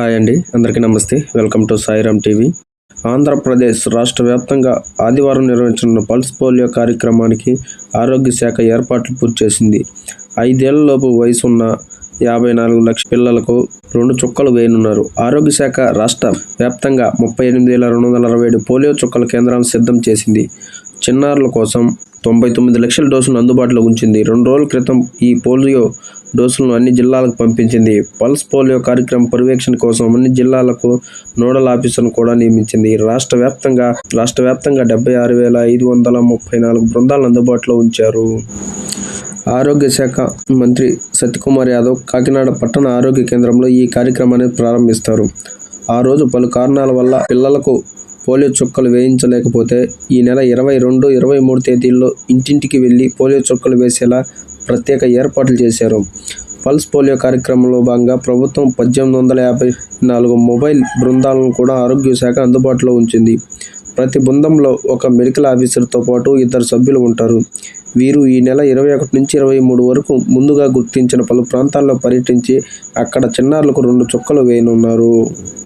Hi అండి అందరికీ నమస్తే. Welcome to Sairam TV. Andhra Pradesh రాష్ట్ర వ్యాప్తంగా ఆదివారం నిర్వహించిన పల్స్ పోలియో కార్యక్రమానికి ఆరోగ్య శాఖ ఏర్పాట్లు పూర్తి చేసింది. ఐదేళ్ళలోపు వయసున్న యాభై నాలుగు లక్షల పిల్లలకు రెండు చుక్కలు వేయనున్నారు. ఆరోగ్య శాఖ రాష్ట్ర వ్యాప్తంగా ముప్పై ఎనిమిది వేల రెండు వందల అరవై ఏడు పోలియో చుక్కల కేంద్రాలను సిద్ధం చేసింది. చిన్నారుల కోసం తొంభై తొమ్మిది లక్షల డోసులను అందుబాటులో ఉంచింది. రెండు రోజుల క్రితం ఈ పోలియో డోసులను అన్ని జిల్లాలకు పంపించింది. పల్స్ పోలియో కార్యక్రమం పర్యవేక్షణ కోసం అన్ని జిల్లాలకు నోడల్ ఆఫీసర్ను కూడా నియమించింది. రాష్ట్ర వ్యాప్తంగా రాష్ట్ర వ్యాప్తంగా డెబ్బై ఆరు వేల ఐదు వందల ముప్పై నాలుగు బృందాలను అందుబాటులో ఉంచారు. ఆరోగ్య శాఖ మంత్రి సత్యకుమార్ యాదవ్ కాకినాడ పట్టణ ఆరోగ్య కేంద్రంలో ఈ కార్యక్రమాన్ని ప్రారంభిస్తారు. ఆ రోజు పలు కారణాల వల్ల పిల్లలకు పోలియో చుక్కలు వేయించలేకపోతే ఈ నెల ఇరవై రెండు ఇరవై మూడు తేదీల్లో ఇంటింటికి వెళ్ళి పోలియో చుక్కలు వేసేలా ప్రత్యేక ఏర్పాట్లు చేశారు. పల్స్ పోలియో కార్యక్రమంలో భాగంగా ప్రభుత్వం పద్దెనిమిది వందల యాభై నాలుగు మొబైల్ బృందాలను కూడా ఆరోగ్య శాఖ అందుబాటులో ఉంచింది. ప్రతి బృందంలో ఒక మెడికల్ ఆఫీసర్తో పాటు ఇద్దరు సభ్యులు ఉంటారు. వీరు ఈ నెల ఇరవై ఒకటి నుంచి ఇరవై మూడు వరకు ముందుగా గుర్తించిన పలు ప్రాంతాల్లో పర్యటించి అక్కడ చిన్నారులకు రెండు చుక్కలు వేయనున్నారు.